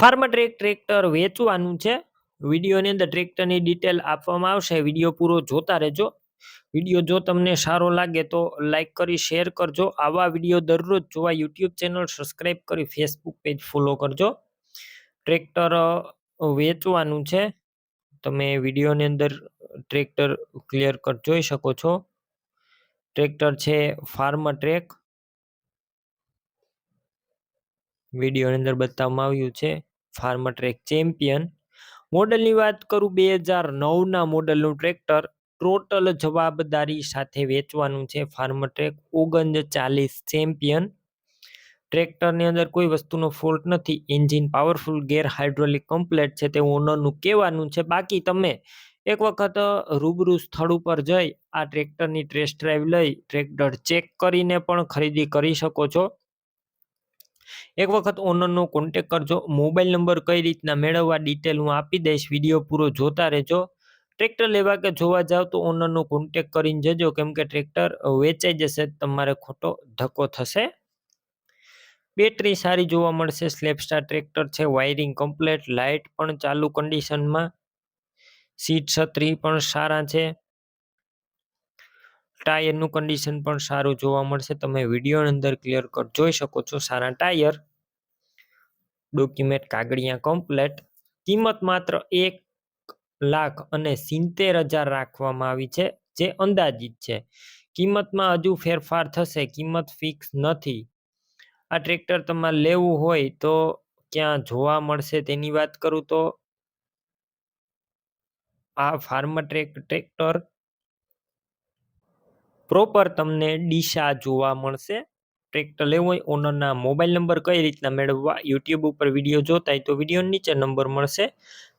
Farmer track tractor વેચવાનું છે. વિડીયોની અંદર ટ્રેક્ટરની ડિટેલ આપવામાં આવશે. વીડિયો પૂરો જોતા રહેજો. વીડિયો જો તમને સારો લાગે તો લાઈક કરી, શેર કરજો. આવા વીડિયો દરરોજ જોવા યુટ્યુબ ચેનલ સબસ્ક્રાઈબ કરી, ફેસબુક પેજ ફોલો કરજો. ટ્રેક્ટર વેચવાનું છે. તમે વિડીયોની અંદર ટ્રેક્ટર ક્લિયર કટ જોઈ શકો છો. ટ્રેક્ટર છે ફાર્મ ટ્રેક. વિડીયોની અંદર બતાવવામાં આવ્યું છે. Farmer track champion. મોડલની વાત કરું બે હજાર નવના મોડલનું ટ્રેક્ટર. ટોટલ જવાબદારી સાથે વેચવાનું છે ફાર્મર ટ્રેક ઓગણચાલીસ ચેમ્પિયન. ટ્રેક્ટરની અંદર કોઈ વસ્તુનો ફોલ્ટ નથી, engine powerful, gear hydraulic complete છે તે ઓનરનું કહેવાનું છે. બાકી તમે એક વખત રૂબરૂ સ્થળ ઉપર જઈ આ ટ્રેક્ટરની ટેસ્ટ ડ્રાઈવ લઈ ટ્રેક્ટર ચેક કરીને પણ ખરીદી કરી શકો છો. એક વખત ઓનરનો કોન્ટેક કરજો. મોબાઈલ નંબર કઈ રીતના મેળવવા ડિટેલ હું આપી દઈશ. વીડિયો પૂરો જોતા રહેજો. ટ્રેક્ટર લેવા કે જોવા જાવ તો ઓનરનો કોન્ટેક કરીને જજો. કેમ કે ટ્રેક્ટર વેચાઈ જશે, તમારે ખોટો ધક્કો થશે. બેટરી સારી જોવા મળશે. સ્લેપસ્ટાર ટ્રેક્ટર છે. વાયરિંગ કમ્પ્લેટ લાઇટ પણ ચાલુ કન્ડિશનમાં સીટ છત્રી પણ સારા છે. ટાયરનું કન્ડિશન પણ સારું જોવા મળશે. તમે વિડીયોની અંદર ક્લિયર કટ જોઈ શકો છો સારા ટાયર ડોક્યુમેન્ટ કાગળિયા કમ્પ્લેટ કિંમત માત્ર એક લાખ અને સિત્તેર હજાર રાખવામાં આવી છે, જે અંદાજિત છે. કિંમતમાં હજુ ફેરફાર થશે, કિંમત ફિક્સ નથી. આ ટ્રેક્ટર તમારે લેવું હોય તો ક્યાં જોવા મળશે તેની વાત કરું તો? આ ફાર્મ ટ્રેક ટ્રેક્ટર પ્રોપર તમને ડીસા જોવા મળશે. ટ્રેક્ટર લેવું હોય ઓનરના મોબાઈલ નંબર કઈ રીતના મેળવવા યુટ્યુબ ઉપર વીડિયો જોતા હોય તો વીડિયો નીચે નંબર મળશે.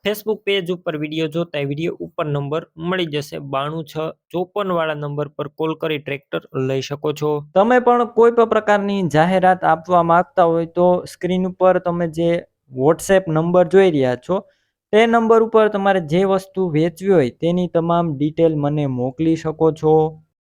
ફેસબુક પેજ ઉપર વીડિયો જોતા હોય વીડિયો ઉપર નંબર મળી જશે. બાણું છ ચોપન વાળા નંબર પર કોલ કરી ટ્રેક્ટર લઈ શકો છો. તમે પણ કોઈ પણ પ્રકારની જાહેરાત આપવા માંગતા હોય તો સ્ક્રીન ઉપર તમે જે વોટ્સએપ નંબર જોઈ રહ્યા છો, તે નંબર ઉપર તમારે જે વસ્તુ વેચવી હોય તેની તમામ ડિટેલ મને મોકલી શકો છો.